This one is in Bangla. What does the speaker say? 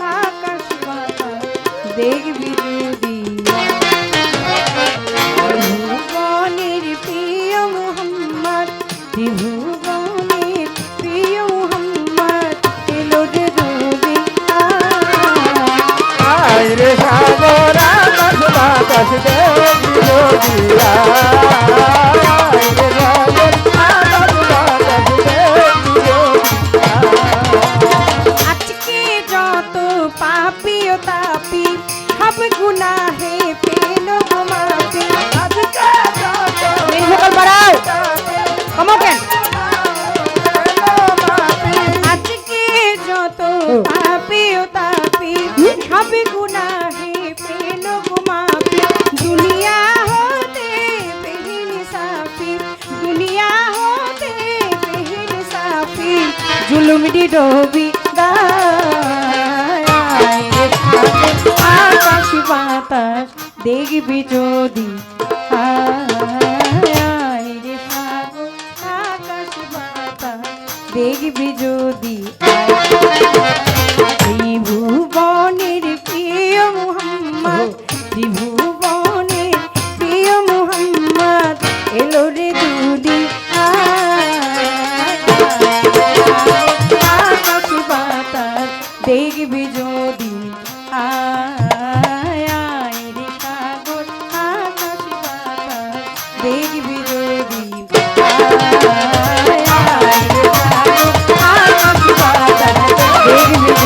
বাতাস দেখবি जो तो तापी गुनाहे पे लोग दुनिया होते पे इंसाफी होते पे इंसाफी जुल्म डी डोबी गा দেখবি যদি দেখবি যদি ত্রিভুবনের প্রিয় মুহাম্মদ, ত্রিভুবনের প্রিয় মুহাম্মদ, এলো রে দুদিন দেখবি যদি আয়।